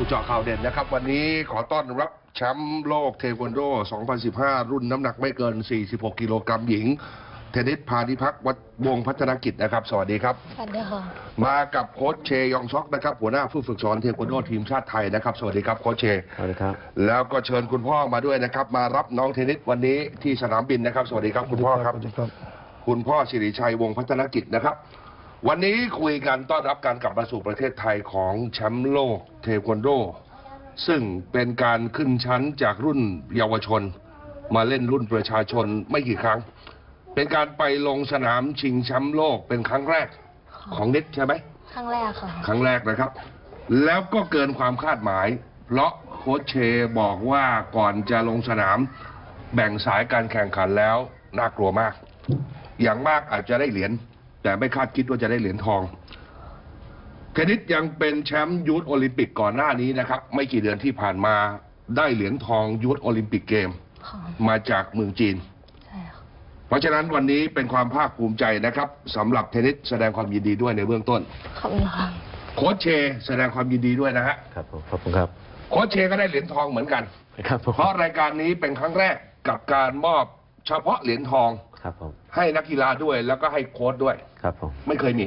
เข้าสู่เจาะข่าวเด่นนะครับ วันนี้ขอต้อนรับแชมป์โลกเทควันโด 2015 รุ่นน้ำหนักไม่เกิน 46 กิโลกรัมหญิง เทนนิสพานิพักษ์วัดวงศ์พัฒนกิจนะครับ สวัสดีครับ สวัสดีค่ะ มากับโค้ชเชยองซอกนะครับ หัวหน้าผู้ฝึกสอนเทควันโดทีมชาติไทยนะครับ สวัสดีครับโค้ชเช สวัสดีครับ แล้วก็เชิญคุณพ่อมาด้วยนะครับ มารับน้องเทนนิสวันนี้ที่สนามบินนะครับ สวัสดีครับคุณพ่อครับสวัสดีครับคุณพ่อสิริชัยวงศ์พัฒนกิจนะครับ วันนี้คุยกันต้อนรับการกลับมาสู่ประเทศไทยของแชมป์โลกเทควันโด ซึ่งเป็นการขึ้นชั้นจากรุ่นเยาวชน มาเล่นรุ่นประชาชนไม่กี่ครั้ง เป็นการไปลงสนามชิงแชมป์โลกเป็นครั้งแรกของนิดใช่ไหมครั้งแรกค่ะ ครั้งแรกนะครับ แล้วก็เกินความคาดหมาย เพราะโค้ชเชบอกว่าก่อนจะลงสนาม แบ่งสายการแข่งขันแล้วน่ากลัวมาก อย่างมากอาจจะได้เหรียญ แต่ไม่คาดคิดว่าจะได้เหรียญทองเทนนิสยังเป็นแชมป์ยูทโอลิมปิกก่อนหน้านี้นะครับ ไม่กี่เดือนที่ผ่านมาได้เหรียญทองยูทโอลิมปิกเกมค่ะมาจากเมืองจีนใช่ค่ะเพราะฉะนั้นวันนี้เป็นความภาคภูมิใจนะครับสำหรับเทนนิสแสดงความยินดีด้วยในเบื้องต้นขอบคุณค่ะโค้ชเชแสดงความยินดีด้วยนะฮะครับผมขอบคุณครับโค้ชเชก็ได้เหรียญทองเหมือนกันครับผมเพราะรายการนี้เป็นครั้งแรกกับการมอบเฉพาะเหรียญทอง ครับผม ให้นักกีฬาด้วยแล้วก็ให้โค้ชด้วย ครับผม ไม่เคยมี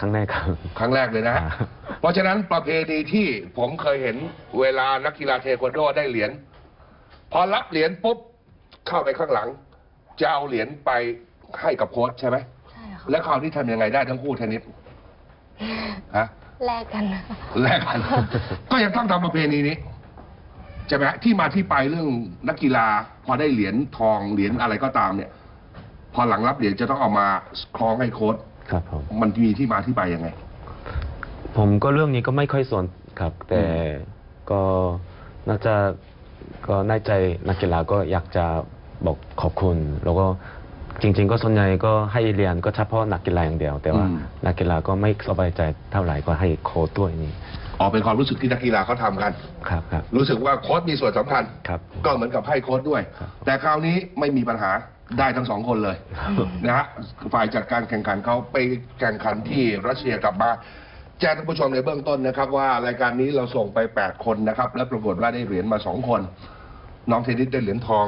ครั้งแรกครับ ครั้งแรกเลยนะฮะครับเพราะฉะนั้นประเพณีที่ผมเคยเห็นเวลานักกีฬาเทควันโดได้เหรียญพอรับเหรียญปุ๊บเข้าไปข้างหลัง จะเอาเหรียญไปให้กับโค้ชใช่ไหมใช่ค่ะแล้วคราวนี้ทำยังไงได้ทั้งคู่เทนนิสฮะแลกกันแลกกัน ก็ยังต้องทำประเพณีนี้ใช่ไหมฮะที่มาที่ไปเรื่องนักกีฬาพอได้เหรียญทองเหรียญอะไรก็ตามเนี่ย พอหลังรับเหรียญจะต้องเอามาคล้องให้โค้ดครับผม มันมีที่มาที่ไปยังไง ผมก็เรื่องนี้ก็ไม่ค่อยสนครับ แต่อืมก็น่าจะก็ในใจนักกีฬาก็อยากจะบอกขอบคุณ แล้วก็จริง ๆ ก็ส่วนใหญ่ก็ให้เรียนก็เฉพาะนักกีฬาอย่างเดียว แต่ว่านักกีฬาก็ไม่สบายใจเท่าไหร่ก็ให้โค้ชด้วยนี่ออกเป็นความรู้สึกที่นักกีฬาเขาทำกัน ครับครับรู้สึกว่าโค้ดมีส่วนสำคัญ ครับ ก็เหมือนกับให้โค้ดด้วย ครับ แต่คราวนี้ไม่มีปัญหา ได้ทั้งสองคนเลยนะฮะฝ่ายจัดการแข่งขันเขาไปแข่งขันที่รัสเซียกลับมาแจ้งท่านผู้ชมในเบื้องต้นนะครับ ว่ารายการนี้เราส่งไป 8 คนนะครับ และปรากฏว่าได้เหรียญมา 2 คน น้องเทนนิสได้เหรียญทอง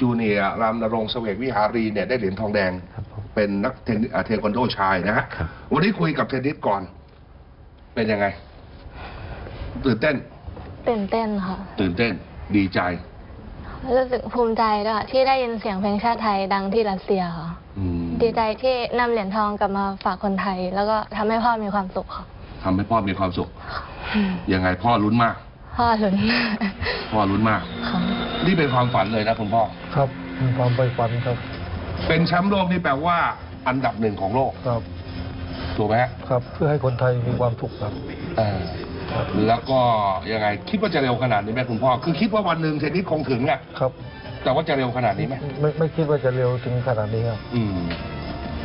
จูเนียร์รามนรงค์เสวกวิหารีเนี่ยได้เหรียญทองแดงครับผมเป็นนักเทนนิสอ่าเทควันโดชายนะฮะครับวันนี้คุยกับเทนนิสก่อน เป็นยังไง ตื่นเต้นตื่นเต้นค่ะ ตื่นเต้นดีใจ รู้สึกภูมิใจด้วยค่ะที่ได้ยินเสียงเพลงชาติไทยดังที่รัสเซียค่ะอืมดีใจที่นำเหรียญทองกลับมาฝากคนไทย แล้วก็ทำให้พ่อมีความสุขค่ะทำให้พ่อมีความสุข ยังไงพ่อลุ้นมาก พ่อลุ้น พ่อลุ้นมาก ค่ะนี่เป็นความฝันเลยนะคุณพ่อ ครับมีความไปฝันครับเป็นแชมป์โลกนี่แปลว่า อันดับหนึ่งของโลก ครับ ถูกไหมฮะครับ เพื่อให้คนไทยมีความสุขครับ เออ แล้วก็ยังไงคิดว่าจะเร็วขนาดนี้ไหมคุณพ่อคือคิดว่าวันหนึ่งเทนนิสคงถึงแหละครับ แต่ว่าจะเร็วขนาดนี้ไหมไม่ไม่คิดว่าจะเร็วถึงขนาดนี้ครับอืม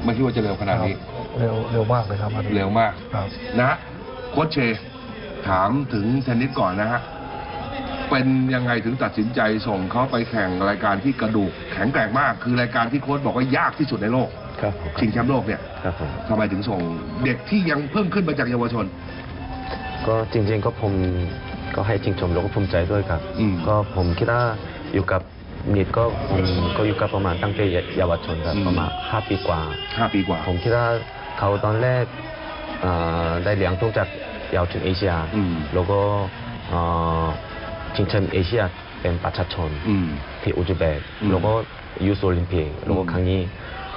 ไม่คิดว่าจะเร็วขนาดนี้เร็วเร็วมากเลยครับอันนี้เร็วมากครับนะฮะโค้ชเชถามถึงเทนนิสก่อนนะฮะเป็นยังไงถึงตัดสินใจส่งเขาไปแข่งรายการที่กระดูกแข็งแกร่งมาก คือรายการที่โค้ชบอกว่ายากที่สุดในโลก ครับผมชิงแชมป์โลกเนี่ยครับผมทำไมถึงส่งเด็กที่ยังเพิ่งขึ้นมาจากเยาวชน ก็จริงๆก็ผมก็ให้ชิงชมแล้วก็ภูมิใจด้วยครับ อืม ก็ผมคิดว่าอยู่กับนิดก็ผมก็อยู่กับประมาณตั้งแต่เยาวชนครับอืมประมาณห้าปีกว่า ห้าปีกว่า ผมคิดว่าเขาตอนแรกเอ่อได้เหรียญทองจากเยาวชนเอเชีย อืม แล้วก็เอ่อชิงแชมป์เอเชียเป็นประชาชนอืม ที่อุซเบกอืมแล้วก็ยูโซโอลิมปิกแล้วก็อืมครั้งนี้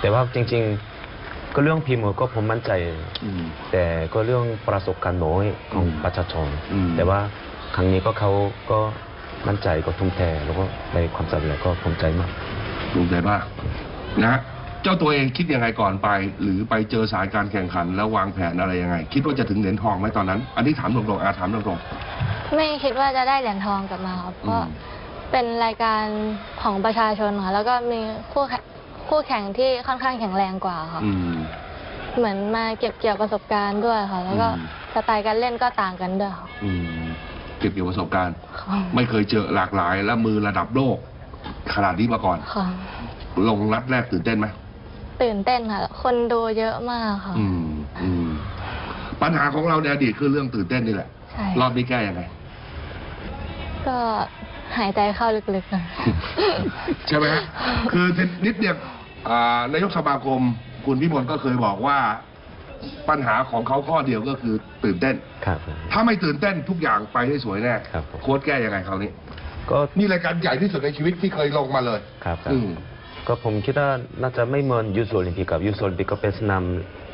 แต่ว่าจริงๆ ก็เรื่องพิมพ์ก็ผมมั่นใจ อืม แต่ก็เรื่องประสบการณ์น้อยของอืมประชาชน อืม แต่ว่าครั้งนี้ก็เขาก็มั่นใจก็ทุ่มเทแล้วก็ในความสำเร็จก็ภูมิใจมาก ภูมิใจมากนะฮะเจ้าตัวเองคิดยังไงก่อนไป หรือไปเจอสายการแข่งขัน แล้ววางแผนอะไรยังไง คิดว่าจะถึงเหรียญทองไหมตอนนั้น อันนี้ถามตรงๆอาถามตรง ไม่คิดว่าจะได้เหรียญทองกลับมาครับเพราะอืม เป็นรายการของประชาชนค่ะแล้วก็มีคู่แข่ง คู่แข่งที่ค่อนข้างแข็งแรงกว่าค่ะๆอืม เหมือนมาเก็บเกี่ยวประสบการณ์ด้วยค่ะ แล้วก็อืม สไตล์การเล่นก็ต่างกันด้วยค่ะอืมเก็บเกี่ยวประสบการณ์ ค่ะไม่เคยเจอหลากหลายและมือระดับโลก ขนาดนี้มาก่อน ค่ะลงรัดแรกตื่นเต้นไหมตื่นเต้นค่ะ คนดูเยอะมากค่ะ อืม อืม ปัญหาของเราในอดีตคือเรื่องตื่นเต้นนี่แหละใใช่รอบนี้แก้ยังไง ก็หายใจเข้าลึกๆนะใช่ไหมฮะคือเทนนิสเนี่ยอ่า นายกสมาคมคุณพิมลก็เคยบอกว่าปัญหาของเขาข้อเดียวก็คือตื่นเต้น ครับถ้าไม่ตื่นเต้นทุกอย่างไปได้สวยแน่ ครับผม โค้ชแก้ยังไงคราวนี้ ก็นี่รายการใหญ่ที่สุดในชีวิตที่เคยลงมาเลยครับครับ อืม ก็ผมคิดว่าน่าจะไม่เหมือนยูโซโอลิมปิกกับยูโซโอลิมปิกก็เป็นสนาม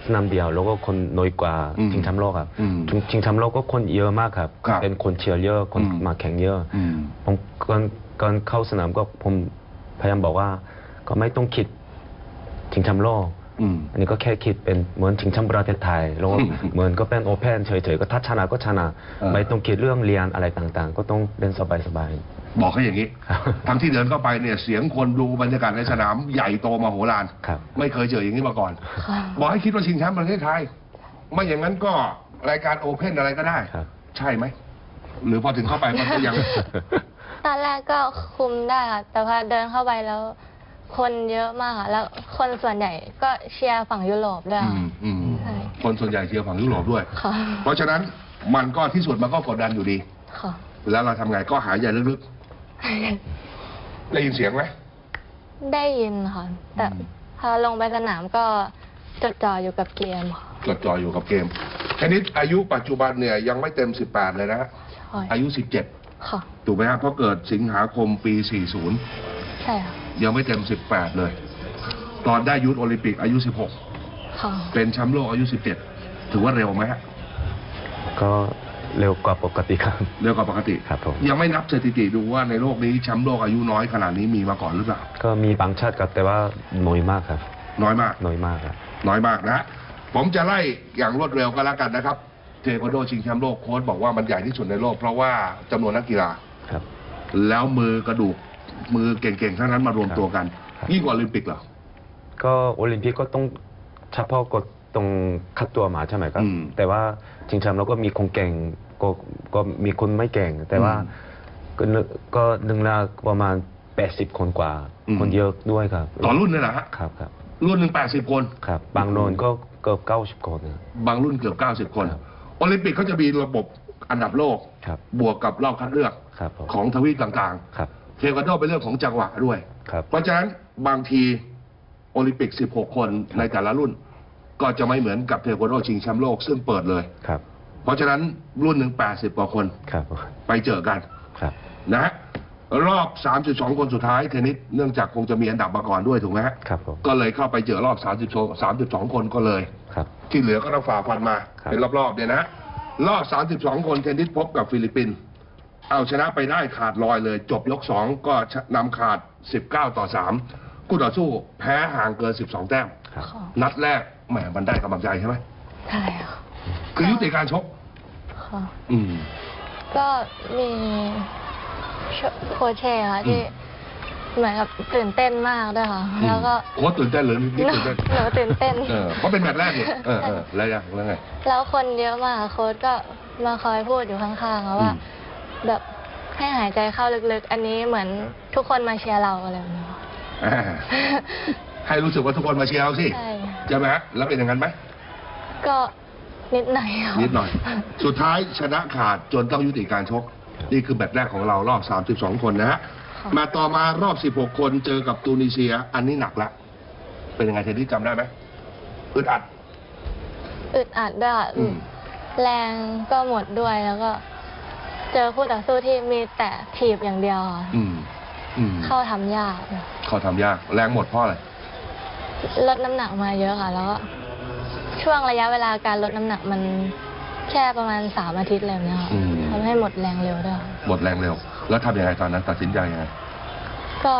สนามเดียวแล้วก็คนน้อยกว่าอืมชิงแชมป์โลกครับอืมชิงชิงแชมป์โลกก็คนเยอะมากครับ ครับเป็นคนเชียร์เยอะคนอืม มาแข่งเยอะ อืม ผมก่อนก่อนเข้าสนามก็ผมพยายามบอกว่าก็ไม่ต้องคิด ชิงแชมป์โลกอืมอันนี้ก็แค่คิดเป็นเหมือนชิงแชมป์ประเทศไทยแล้วก็อืมเหมือนก็เป็นโอเพนเฉยๆก็ถ้าชนะก็ชนะเออไม่ต้องคิดเรื่องเรียนอะไรต่างๆ ก็ต้องเล่นสบายบอกเขาอย่างนี้ครับทั้งที่เดินเข้าไปเนี่ยเสียงคนดูบรรยากาศในสนามใหญ่โตมโหฬารครับ ไม่เคยเจออย่างนี้มาก่อนค่ะบอกให้คิดว่าชิงแชมป์ประเทศไทย ไม่อย่างนั้นก็รายการโอเพ่นอะไรก็ได้ครับใช่ไหมหรือพอถึงเข้าไปมันก็ยังตอนแรกก็คุมได้ค่ะแต่พอเดินเข้าไปแล้ว คนเยอะมากค่ะแล้วคนส่วนใหญ่ก็เชียร์ฝั่งยุโรปด้วยอืค่ะ มอืมใช่ คนส่วนใหญ่เชียร์ฝั่งยุโรปด้วย ค่ะเพราะฉะนั้นมันก็ที่สุดมันก็กดดันอยู่ดี ค่ะ แล้วเราทำไงก็หายใจลึกๆ ได้ยินเสียงไหม ได้ยินค่ะ แต่อืม พอลงไปสนามก็จดจ่ออยู่กับเกมค่ะจดจ่ออยู่กับเกมเทนนิสอายุปัจจุบันเนี่ยยังไม่เต็ม 18 เลยนะฮะใช่อายุ 17 ค่ะ ถูกไหมฮะเพราะเกิดสิงหาคมปี 40 ใช่ค่ะยังไม่เต็ม 18 เลย ตอนได้ยุทธโอลิมปิกอายุ ค่ะ16 เป็นแชมป์โลกอายุ 17 ถือว่าเร็วไหมฮะๆก็เร็วกว่าปกติครับ เร็วกว่าปกติครับผม ยังไม่นับสถิติดูว่าในโลกนี้แชมป์โลกอายุน้อยขนาดนี้มีมาก่อนหรือเปล่าก็มีบางชาติครับแต่ว่าน้อยมากครับ น้อยมาก น้อยมากครับ น้อยมากนะฮะผมจะไล่อย่างรวดเร็วก็แล้วกันนะครับ เทควันโดชิงแชมป์โลกโค้ชบอกว่ามันใหญ่ที่สุดในโลกเพราะว่าจำนวนนักกีฬา ครับ แล้วมือกระดูก มือเก่งๆ ทั้งนั้นมารวมตัวกันครับยิ่งกว่าโอลิมปิกเหรอ ก็โอลิมปิกก็ต้องเฉพาะกดตรงคัดตัวมาใช่ไหมครับ อืมแต่ว่าชิงแชมป์เราก็มีคนเก่งก็ก็มีคนไม่เก่ง แต่ว่าอืมก็นึกก็หนึ่งละประมาณ 80 คนกว่า อืม คนเยอะด้วยครับต่อรุ่นเนี่ยนะฮะ ครับครับรุ่นหนึ่งแปดสิบคน ครับ บางโนนก็เกือบ90 คนนะ บางรุ่นเกือบเก้าสิบคน ครับ โอลิมปิกเขาจะมีระบบอันดับโลก ครับบวกกับรอบคัดเลือกครับผมของทวีปต่างครับๆ เทควันโดเป็นเรื่องของจังหวะด้วย ครับ เพราะฉะนั้นบางทีโอลิมปิก 16 คนในแต่ละรุ่น ก็จะไม่เหมือนกับเทควันโดชิงแชมป์โลกซึ่งเปิดเลย ครับ เพราะฉะนั้นรุ่นหนึ่ง80 กว่าคน ครับ ไปเจอกันครับ นะฮะรอบ 32 คนสุดท้ายเทนนิสเนื่องจากคงจะมีอันดับมาก่อนด้วยถูกไหมฮะครับผมก็เลยเข้าไปเจอรอบ 32 32 คนก็เลย ครับ ที่เหลือก็ต้องฝ่าฟันมา ครับ เป็นรอบๆเนี่ยนะรอบ 32 คนเทนนิสพบกับฟิลิปปินส์ เอาชนะไปได้ขาดลอยเลย จบยก2ก็นำขาด 19 ต่อ 3 คู่ต่อสู้แพ้ห่างเกิน 12 แต้ม ครับ ค่ะนัดแรกแหมมันได้กำลังใจใช่ไหมใช่ค่ะคือยุติการชก ค่ะ อืม ก็มีโคชเช่ค่ะที่เหมือนกับตื่นเต้นมากด้วยค่ะ แล้วก็โค้ชตื่นเต้นเลยนี่หนูตื่นเต้นหนูตื่นเต้น เออเพราะเป็นแมตช์แรกเนี่ยเออเออแล้วยังแล้วไง แล้วคนเยอะมากโค้ชก็มาคอยพูดอยู่ข้างๆค่ะว่า อืม แบบให้หายใจเข้าลึกๆ อันนี้เหมือนทุกคนมาเชียร์เราอะไรแบบนี้ค่ะอ่าให้รู้สึกว่าทุกคนมาเชียร์เราสิใช่ ใช่ไหมฮะแล้วเป็นอย่างนั้นไหมก็นิดหน่อยค่ะนิดหน่อย สุดท้ายชนะขาดจนต้องยุติการชก นี่คือแมตช์แรกของเรารอบ 32 คนนะฮะค่ะมาต่อมารอบ 16 คนเจอกับตูนิเซีย อันนี้หนักละ เป็นยังไงเทนที่จำได้ไหมอึดอัด อึดอัดด้วยค่ะอืม แรงก็หมดด้วยแล้วก็ เจอคู่ต่อสู้ที่มีแต่ถีบอย่างเดียวค่ะอืม อืมเข้าทำยากเขาทำยาก แรงหมดเพราะอะไร ลดน้ำหนักมาเยอะค่ะ แล้วก็ช่วงระยะเวลาการลดน้ำหนักมันแค่ประมาณสามอาทิตย์เลยเนี่ยค่ะอืม ทำให้หมดแรงเร็วด้วยค่ะหมดแรงเร็ว แล้วทำยังไงตอนนั้นตัดสินใจยังไงก็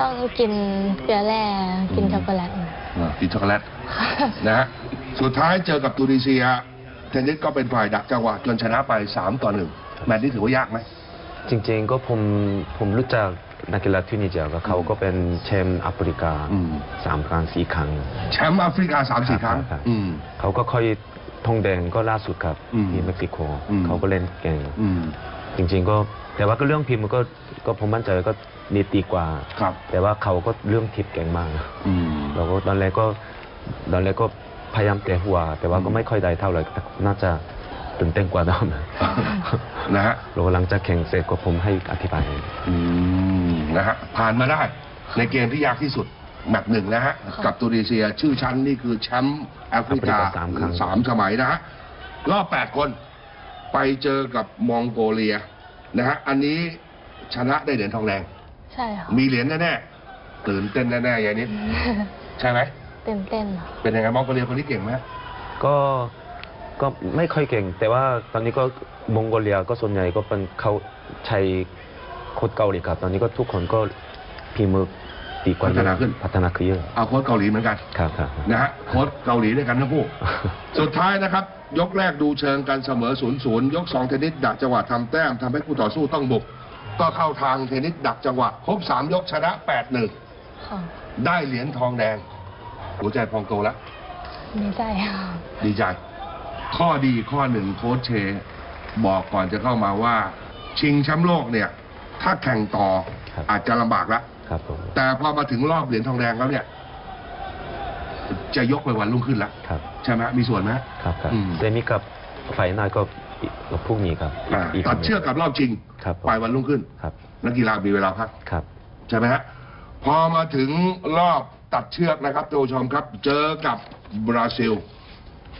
ต้องกินเกลือแร่กินช็อกโกแลต อ่ากินช็อกโกแลต นะฮะสุดท้ายเจอกับตูนิเซีย เทนนิสก็เป็นฝ่ายดักจังหวะจนชนะไป 3 ต่อ 1 แมตช์นี้ถือว่ายากไหม จริงๆก็ผมผมรู้จักนักกีฬาทินิเจียก็เขาก็เป็นแชมป์แอฟริกาอืม สามครั้งสี่ครั้ง แชมป์แอฟริกาสามสี่ครั้งครับอืม เขาก็ค่อยทองแดงก็ล่าสุดครับอืมที่เม็กซิโกอืม เขาก็เล่นเก่งอืม จริง ๆ ก็แต่ว่าก็เรื่องพิมพ์มันก็ก็ผมมั่นใจก็นิดดีกว่า ครับ แต่ว่าเขาก็เรื่องทิปเก่งมากอืม เราก็ตอนแรกก็ตอนแรกก็พยายามเตะหัว แต่ว่าก็อืมไม่ค่อยได้เท่าไหร่น่าจะ ตื่นเต้นกว่าเดิมนะฮะแล้วหลังจากแข่งเสร็จก็ผมให้อธิบายอืมนะฮะผ่านมาได้ ในเกมที่ยากที่สุดแมตช์หนึ่งนะฮะค่ะกับตุนิเซียชื่อชั้นนี่คือแชมป์แอฟริกาแอฟริกาสามครั้งสามสมัยนะฮะรอบแปดคน ไปเจอกับมองโกเลียนะฮะ อันนี้ชนะได้เหรียญทองแดงใช่ค่ะมีเหรียญแน่ๆตื่นเต้นแน่ๆอย่างนี้ใช่ไหมตื่นเต้นค่ะเป็นยังไงมองโกเลียคนนี้เก่งไหมก็ ก็ไม่ค่อยเก่ง แต่ว่าตอนนี้ก็มองโกเลียก็ส่วนใหญ่ก็เป็นเขาใช้โค้ดเกาหลีครับ ตอนนี้ก็ทุกคนก็พีมือดีกว่าเยพัฒอะนาขึ้น พัฒนาขึ้นเยอะเอาโค้ชเกาหลีเหมือนกันครับครับนะฮะโค้ชเกาหลีด้วยกันทั้งคู่ สุดท้ายนะครับ ยกแรกดูเชิงกันเสมอ0ูนย์ศูนย์ยกสองเทนนิสดักจังหวะทำแต้มทำให้คู่ต่อสู้ต้องบุก ก็เข้าทางเทนนิสดักจังหวะครบสามยกชนะ8ปดหนึ่งค่ะได้เหรียญทองแดง หัวใจพองโตแล้วดีใจค่ะดีใจ ข้อดีข้อหนึ่งโค้ชเชบอกก่อนจะเข้ามาว่า ชิงแชมป์โลกเนี่ย ถ้าแข่งต่อครับ อาจจะลำบากแล้วครับผมแต่พอมาถึงรอบเหรียญทองแดงแล้วเนี่ย จะยกไปวันรุ่งขึ้นแล้วครับใช่ไหมมีส่วนไหม ครับครับอืม เซมิกับไฟนอลก็อีกพรุ่งนี้ครับอ่าอีกตัดเชือกกับรอบชิงครับผมไปวันรุ่งขึ้น ครับนักกีฬามีเวลาพัก ครับ ใช่ไหมฮะพอมาถึงรอบตัดเชือกนะครับท่านผู้ชมครับ เจอกับบราซิล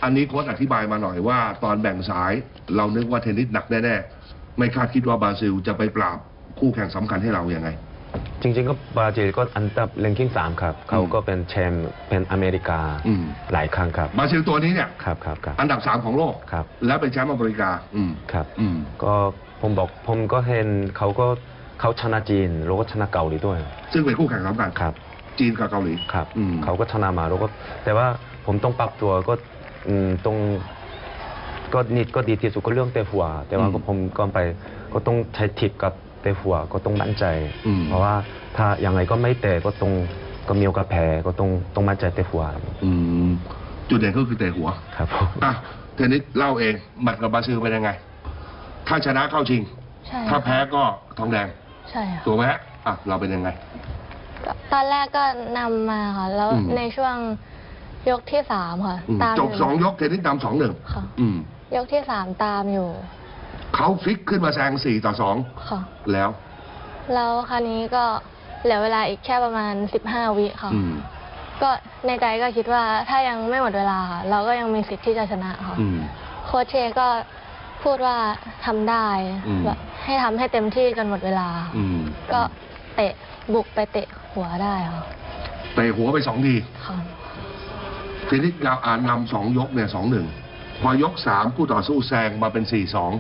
อันนี้โค้ชอธิบายมาหน่อยว่า ตอนแบ่งสายเรานึกว่าเทนนิสหนักแน่ๆไม่คาดคิดว่าบราซิลจะไปปราบคู่แข่งสำคัญให้เราอย่างไง จริง ๆ ก็บราซิลก็อันดับเรนกิ้งสามครับ เขาก็เป็นแชมป์เป็นอเมริกาอืม หลายครั้งครับ บราซิลตัวนี้เนี่ย ครับครับครับ อันดับสามของโลก ครับ แล้วเป็นแชมป์อเมริกา อืม ครับ อืม ก็ผมบอกผมก็เห็นเขาก็เขาชนะจีนแล้วก็ชนะเกาหลีด้วยซึ่งเป็นคู่แข่งสำคัญครับ จีนกับเกาหลี ครับ อืม เขาก็ชนะมาแล้วก็แต่ว่าผมต้องปรับตัวก็อืม ตรงก็นิดก็ดีที่สุดก็เรื่องเตะหัว แต่ว่าก็ผมก่อนไปก็ต้องใช้ทิปกับเตะหัวก็ต้องมั่นใจอืมเพราะว่าถ้ายังไงก็ไม่เตะก็ต้องก็มีโอกาสแพ้ก็ต้องต้องมั่นใจเตะหัวอืมจุดเด่นก็คือเตะหัวครับผมอะเทนนิสเล่าเองแมตช์กับบราซิลเป็นยังไง ถ้าชนะเข้าชิงใช่ถ้าค่ะแพ้ก็ทองแดงใช่ค่ะถูกไหมฮะอะเราเป็นยังไงก็ตอนแรกก็นำมาค่ะแล้วอืมในช่วง ยกที่สามค่ะ อืมตามจบยู่สองยกเทนนิสนำสองหนึ่งค่ะ อืมยกที่สามตามอยู่เขาฟลิกขึ้นมาแซงสี่ต่อสองค่ะ แล้ว แล้วคราวนี้ก็เหลือเวลาอีกแค่ประมาณ 15 วิค่ะ อืม ก็ในใจก็คิดว่าถ้ายังไม่หมดเวลาค่ะเราก็ยังมีสิทธิ์ที่จะชนะค่ะ อืม โค้ชเชก็พูดว่าทำได้อืม แบบให้ทำให้เต็มที่จนหมดเวลา อืมก็เตะบุกไปเตะหัวได้ค่ะเตะหัวไปสองที ค่ะ เทนนิสยาวอ่านนำสองยกเนี่ยสองหนึ่งพอยกสามคู่ต่อสู้แซงมาเป็นสี่สอง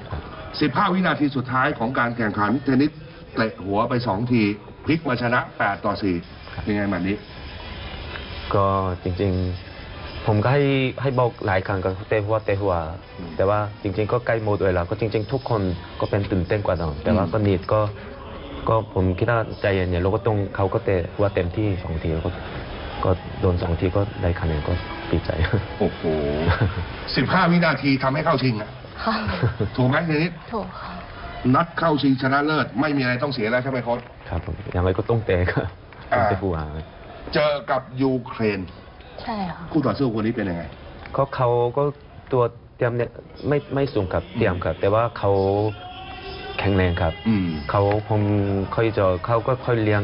สิบห้าวินาทีสุดท้ายของการแข่งขันเทนนิสเตะหัวไปสองทีพลิกมาชนะแปดต่อสี่ยังไงแบบนี้ ก็จริงๆ ผมก็ให้ให้บอกหลายครั้งก็เตะหัวเตะหัวอืมแต่ว่าจริง ๆ ก็ใกล้หมดเวลาก็จริง ๆ ทุกคนก็เป็นตื่นเต้นกว่าเดิมแต่ว่าอืมก็นิดก็ก็ผมคิดว่าใจเย็นๆแล้วก็ต้องเขาก็เตะหัวเต็มที่สองทีแล้วก็ก็โดนสองทีก็ได้คะแนนก็ ดีใจ โอ้โหสิบห้าวินาทีทำให้เข้าชิงอะค่ะถูกไหมทีนี้ถูกค่ะนัดเข้าชิงชนะเลิศไม่มีอะไรต้องเสียแล้วใช่ไหมโค้ช ครับผมยังไงก็ต้องเตะครับอ่าต้องเตะหัวเจอกับยูเครนใช่ค่ะคู่ต่อสู้คนนี้เป็นยังไงก็เขาก็ตัวเตรียมเนี่ยไม่ไม่สูงครับเตรียมครับ แต่ว่าเขาแข็งแรงครับ อืม เขาผมเคยเจอเขาก็ค่อยเลี้ยง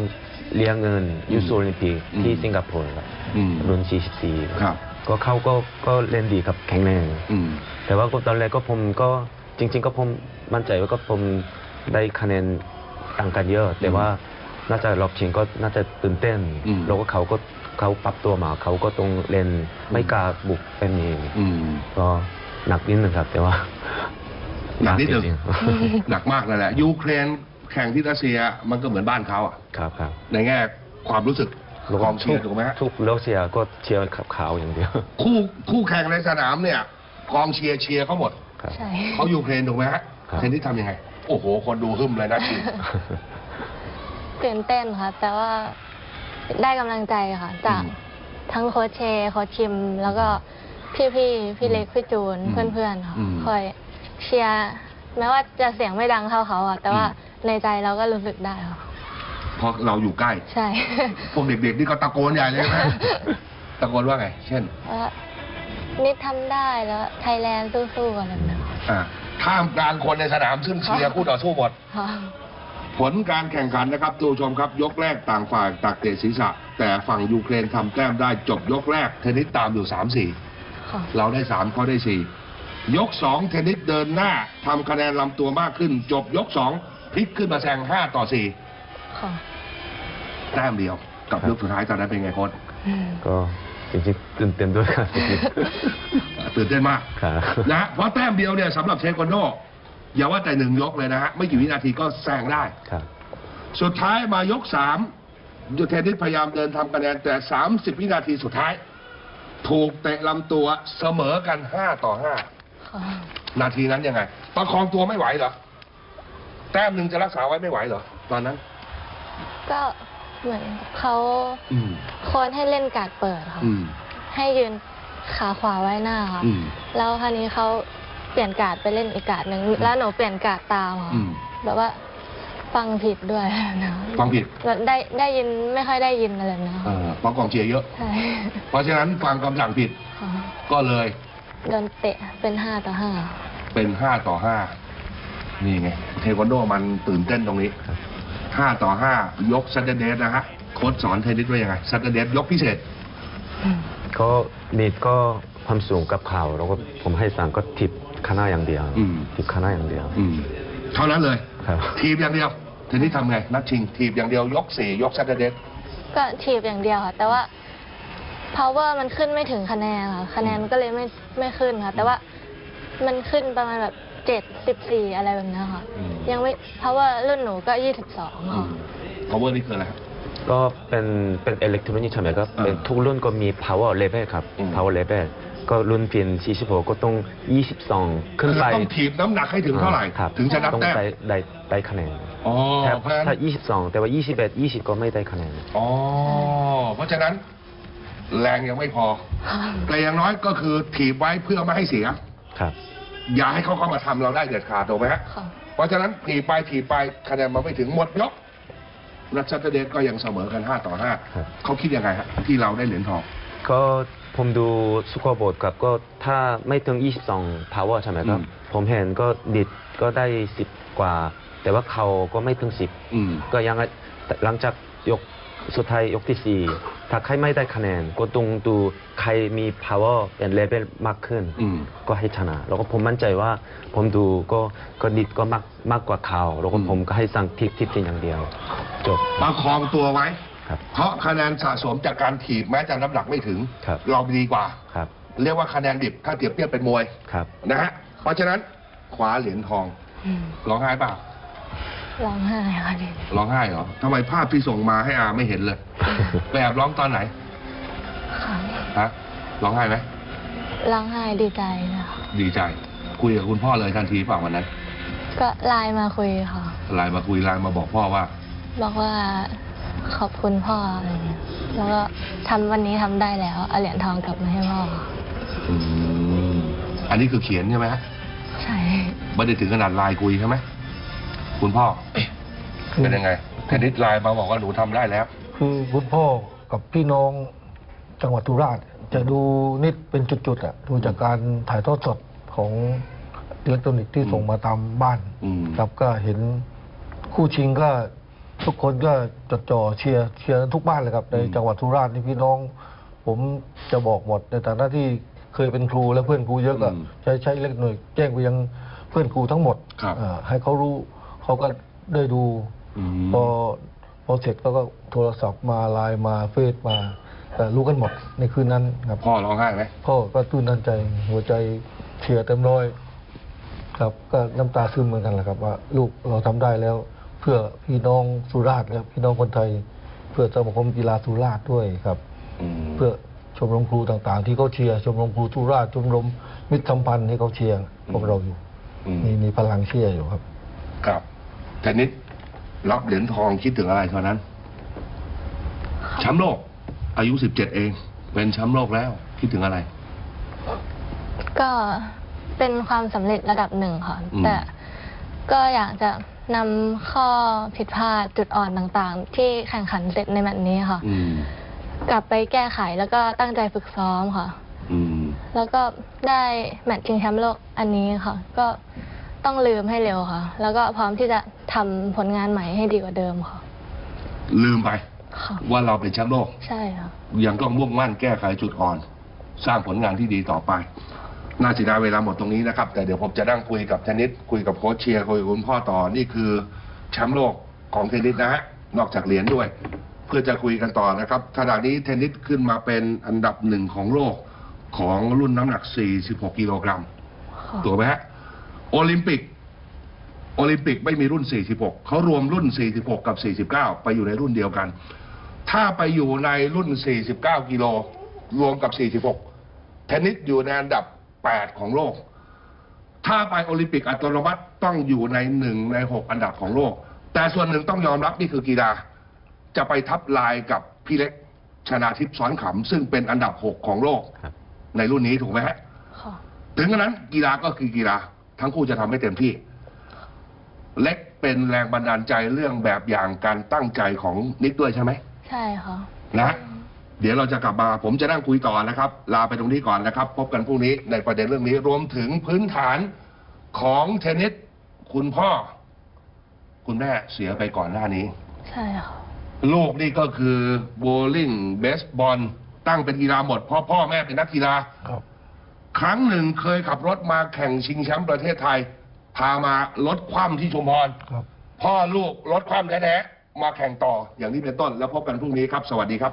เลี้ยงเงินยูโซโอลิมปิกอืมที่สิงคโปร์ครับอืมรุ่น44ครับ ก็เขาก็ก็เล่นดีครับแข็งแรงอืม แต่ว่าก็ตอนแรกก็ผมก็จริง ๆ ก็ผมมั่นใจว่าก็ผมได้คะแนนต่างกันเยอะ แต่ว่าน่าจะรอบชิงก็น่าจะตื่นเต้น อืม แล้วก็เขาก็เขาปรับตัวมาเขาก็ต้องเล่นไม่กล้าบุกเป็นนี้อืม ก็หนักนิดนึงครับ แต่ว่าหนักนิดนึง จริๆหนักมากนั่นแหละยูเครนแข่งที่รัสเซียมันก็เหมือนบ้านเขาอะครับครับ ในแง่ความรู้สึก กองเชียร์ถูกไหมฮะทุกรัสเซียก็เชียร์ขับขาวอย่างเดียว คู่คู่แข่งในสนามเนี่ยกองเชียร์เชียร์เขาหมดครับ ใช่ เขายูเครนถูกไหมฮะครับ เทนนิสทำยังไง โอ้โห คนดูหึมเลยนะจริงตื่นเต้นค่ะ แต่ว่าได้กำลังใจค่ะ จากอืมทั้งโค้ชเชโค้ชคิม แล้วก็พี่พี่ๆพี่เล็ก พี่จูนอืมเพื่อนๆค่ะ อืมคอยเชียร์ แม้ว่าจะเสียงไม่ดังเท่าเขาอะแต่ว่าอืม ในใจเราก็รู้สึกได้ค่ะ เพราะเราอยู่ใกล้ ใช่พวกเด็กๆนี่ก็ตะโกนใหญ่เลยนะ ตะโกนว่าไง เช่นว่านิดทำได้แล้วไทยแลนด์สู้ๆอะไรแบบนั้นอ่าท่ามกลางคนในสนามซึ่งเชียร์คู่ต่อสู้หมด ค่ะ ผลการแข่งขันนะครับทุกผู้ชมครับ ยกแรกต่างฝ่ายตักเตะศีรษะ แต่ฝั่งยูเครนทำแต้มได้จบยกแรก เทนนิสตามอยู่สามสี่ ค่ะ เราได้สามเขาได้สี่ยกสองเทนนิสเดินหน้าทำคะแนนลำตัวมากขึ้น จบยกสองพลิกขึ้นมาแซงห้าต่อสี่ ค่ะ แต้มเดียวกับครับยกสุดท้ายตอนนั้นเป็นไงโค้ชอืมก็จริงๆตื่นเต้นด้วยครับตื่นเต้นมากครับนะฮะเพราะแต้มเดียวเนี่ยสำหรับเทควันโดอย่าว่าแต่หนึ่งยกเลยนะฮะไม่กี่วินาทีก็แซงได้ครับ สุดท้ายมายกสามยูเทนนิสพยายามเดินทำคะแนนแต่ 30 วินาทีสุดท้าย ถูกเตะลำตัวเสมอกัน 5 ต่อค่ะ5นาทีนั้นยังไง ประคองตัวไม่ไหวเหรอ แต้มหนึ่งจะรักษาไว้ไม่ไหวเหรอ ตอนนั้น ก็เหมือนเขาอืมโค้ชให้เล่นการ์ดเปิดค่ะ อืม ให้ยืนขาขวาไว้หน้าค่ะ อืม แล้วคราวนี้เขาเปลี่ยนการ์ดไปเล่นอีกการ์ดหนึ่ง แล้วหนูเปลี่ยนการ์ดตามค่ะอืม แบบว่าฟังผิดด้วยนะฟังผิด แบบได้ได้ยินไม่ค่อยได้ยินอะไรนะเออเพราะกองเชียร์เยอะ ใช่เพราะฉะนั้นฟังคำสั่งผิดค่ะก็เลยโดนเตะเป็นห้าต่อห้าเป็นห้าต่อห้านี่ไง เทควันโดมันตื่นเต้นตรงนี้ ครับห้าต่อห้ายกซัตเดเดสนะฮะโค้ชสอนเทนนิสว่ายังไงซัตเดเดสยกพิเศษ ก็นิดก็ความสูงกับเขาแล้วก็ผมให้สั่งก็ทิปข้างหน้าอย่างเดียวอืม ทิปข้างหน้าอย่างเดียว อืมเท่านั้นเลย ครับ ทีมอย่างเดียวเทนนิสทำไง นัดชิง ทีมอย่างเดียวยกสี่ยกซัตเดเดสก็ทีบอย่างเดียวค่ะ แต่ว่า power มันขึ้นไม่ถึงคะแนนค่ะ คะแนนมันก็เลยไม่ไม่ขึ้นค่ะ แต่ว่ามันขึ้นประมาณแบบ เจ็ดสิบสี่อะไรแบบนี้ค่ะ อืม ยังไม่ power รุ่นหนูก็ยี่สิบสองค่ะ power นี่คืออะไรครับ ก็เป็นเป็นอิเล็กทรอนิกส์ใช่ไหมครับอ่าเป็นทุกรุ่นก็มี power level ครับ อืม power level ก็รุ่นฟิน46ก็ต้อง 22 ขึ้นคือไปต้องถีบน้ำหนักให้ถึงเท่าไหร่ครับถึงจะนับต้องแต้มได้ได้ได้คะแนนอ๋อถ้าเพราะฉะนั้นถ้า22 แต่ว่า 21 20 ก็ไม่ได้คะแนน อ๋อ เพราะฉะนั้น แรงยังไม่พอ แต่อย่างน้อยก็คือถีบไว้เพื่อไม่ให้เสีย ครับ อย่าให้เขาเข้ามาทำเราได้เด็ดขาดถูกไหมฮะ ค่ะ เพราะฉะนั้นถีบไปถีบไปคะแนนมันไม่ถึงหมดยก รัชเดชก็ยังเสมอกัน 5 ต่อ ครับ 5 เขาคิดยังไงฮะที่เราได้เหรียญทอง ก็ผมดูสกอร์บอร์ดครับก็ถ้าไม่ถึง 22 power ใช่ไหมครับ อืม ผมเห็นก็ดิดก็ได้ 10 กว่า แต่ว่าเขาก็ไม่ถึง10อืมก็ยังไงแต่หลังจากยก สุดท้ายยกที่สี่ถ้าใครไม่ได้คะแนน ก็ต้องดูใครมี power เป็น level มากขึ้นอืมก็ให้ชนะ แล้วก็ผมมั่นใจว่าผมดูก็ก็ดิดก็มากมากกว่าเขาแล้วก็อืมผมก็ให้สั่งทิปทิปทิปอย่างเดียวจบ ประคองตัวไว้ ครับเพราะคะแนนสะสมจากการถีบแม้จะน้ำหนักไม่ถึง ครับ เราดีกว่า ครับเรียกว่าคะแนนดิบถ้าเทียบเทียบเป็นมวยครับ นะฮะเพราะฉะนั้นคว้าเหรียญทองอืมร้องไห้เปล่า ร้องไห้ค่ะดิร้องไห้เหรอทำไมภาพที่ส่งมาให้อาไม่เห็นเลย ไปแอบร้องตอนไหนค่ะฮะร้องไห้ไหมร้องไห้ดีใจนะคะดีใจ คุยกับคุณพ่อเลยทันทีเปล่าวันนั้น ก็ไลน์มาคุยค่ะไลน์มาคุยไลน์มาบอกพ่อว่า บอกว่าขอบคุณพ่ออะไรเงี้ย แล้วก็ทำวันนี้ทำได้แล้วเอาเหรียญทองกลับมาให้พ่ออืมอันนี้คือเขียนใช่ไหมฮะใช่ไม่ได้ถึงขนาดไลน์คุยใช่ไหม คุณพ่อ เป็นยังไงเทนนิสไลน์มาบอกว่าหนูทำได้แล้ว คือคุณพ่อกับพี่น้องจังหวัดสุราษฎร์จะดูนิดเป็นจุดๆอะดูจากการถ่ายทอดสดของอิเล็กทรอนิกส์ที่ส่งมาตามบ้านอืมครับก็เห็นคู่ชิงก็ทุกคนก็จดจ่อเชียร์เชียร์ทุกบ้านเลยครับ ในอืมจังหวัดสุราษฎร์นี่พี่น้อง ผมจะบอกหมดในฐานะที่เคยเป็นครูและเพื่อนครูเยอะก็ใช้ใช้อิเล็กทรอนิกส์แจ้งไปยังเพื่อนครูทั้งหมดครับอ่าให้เขารู้ เขาก็ได้ดูอืมพอพอเสร็จเขาก็โทรศัพท์มาไลน์มาเฟซมา แต่รู้กันหมดในคืนนั้นครับ พ่อร้องไห้ไหมพ่อก็ตื้นตันใจหัวใจเฉียเต็มร้อย ครับก็น้ำตาซึมเหมือนกันแหละครับ ว่า ลูกเราทำได้แล้ว เพื่อพี่น้องสุราษฎร์และพี่น้องคนไทย เพื่อสมาคมกีฬาสุราษฎร์ด้วยครับอืมเพื่อชมรมครูต่างๆ ที่เขาเชียร์ชมรมครูสุราษฎร์ชมรมมิตรสัมพันธ์ที่เขาเชียร์พวกเราอยู่อืมมีมีพลังเชียร์อยู่ครับ ครับ เทนนิสรับเหรียญทองคิดถึงอะไรตอนนั้นแชมป์โลก อายุสิบเจ็ดเอง เป็นแชมป์โลกแล้ว คิดถึงอะไร ก็เป็นความสำเร็จระดับหนึ่งค่ะ อืม แต่ก็อยากจะนำข้อผิดพลาดจุดอ่อนต่างๆ ที่แข่งขันเสร็จในแมตช์นี้ค่ะ อืม กลับไปแก้ไขแล้วก็ตั้งใจฝึกซ้อมค่ะ อืม แล้วก็ได้แมตช์ชิงแชมป์โลกอันนี้ค่ะ ก็ ต้องลืมให้เร็วค่ะ แล้วก็พร้อมที่จะทำผลงานใหม่ให้ดีกว่าเดิมค่ะ ลืมไป ค่ะ ว่าเราเป็นแชมป์โลก ใช่ค่ะ ยังต้องมุ่งมั่นแก้ไขจุดอ่อน สร้างผลงานที่ดีต่อไป น่าเสียดายเวลาหมดตรงนี้นะครับ แต่เดี๋ยวผมจะนั่งคุยกับเทนนิสคุยกับโค้ชเชียร์คุยกับคุณพ่อต่อนี่คือแชมป์โลกของเทนนิสนะฮะนอกจากเหรียญด้วย เพื่อจะคุยกันต่อนะครับขณะนี้เทนนิสขึ้นมาเป็นอันดับหนึ่งของโลกของรุ่นน้ำหนัก 46 กิโลกรัมค่ะ ถูกไหมฮะ โอลิมปิก โอลิมปิกไม่มีรุ่น 46 เขารวมรุ่น 46 กับ 49 ไปอยู่ในรุ่นเดียวกัน ถ้าไปอยู่ในรุ่น 49 กิโล รวมกับ 46 เทนนิสอยู่ในอันดับ 8 ของโลก ถ้าไปโอลิมปิกอัตโนมัติต้องอยู่ในหนึ่งใน 6 อันดับของโลก แต่ส่วนหนึ่งต้องยอมรับนี่คือกีฬา จะไปทับลายกับพี่เล็กชนาทิพย์สอนขำ ซึ่งเป็นอันดับ 6 ของโลกครับในรุ่นนี้ถูกไหมฮะค่ะถึงกระนั้นกีฬาก็คือกีฬา ทั้งคู่จะทำให้เต็มที่ เล็กเป็นแรงบันดาลใจเรื่องแบบอย่างการตั้งใจของนิกด้วยใช่ไหมใช่ค่ะนะเดี๋ยวเราจะกลับมาผมจะนั่งคุยต่อนะครับ ลาไปตรงนี้ก่อนนะครับ พบกันพรุ่งนี้ในประเด็นเรื่องนี้รวมถึงพื้นฐานของเทนนิสคุณพ่อ คุณแม่เสียไปก่อนหน้านี้ ใช่ค่ะลูกนี่ก็คือโบว์ลิ่งเบสบอลตั้งเป็นกีฬาหมดเพราะพ่อแม่เป็นนักกีฬาครับ ครั้งหนึ่งเคยขับรถมาแข่งชิงแชมป์ประเทศไทย พามาลดคว่ำที่ชุมพรครับ พ่อลูกลดคว่ำแท้ๆมาแข่งต่ออย่างนี้เป็นต้น แล้วพบกันพรุ่งนี้ครับ สวัสดีครับ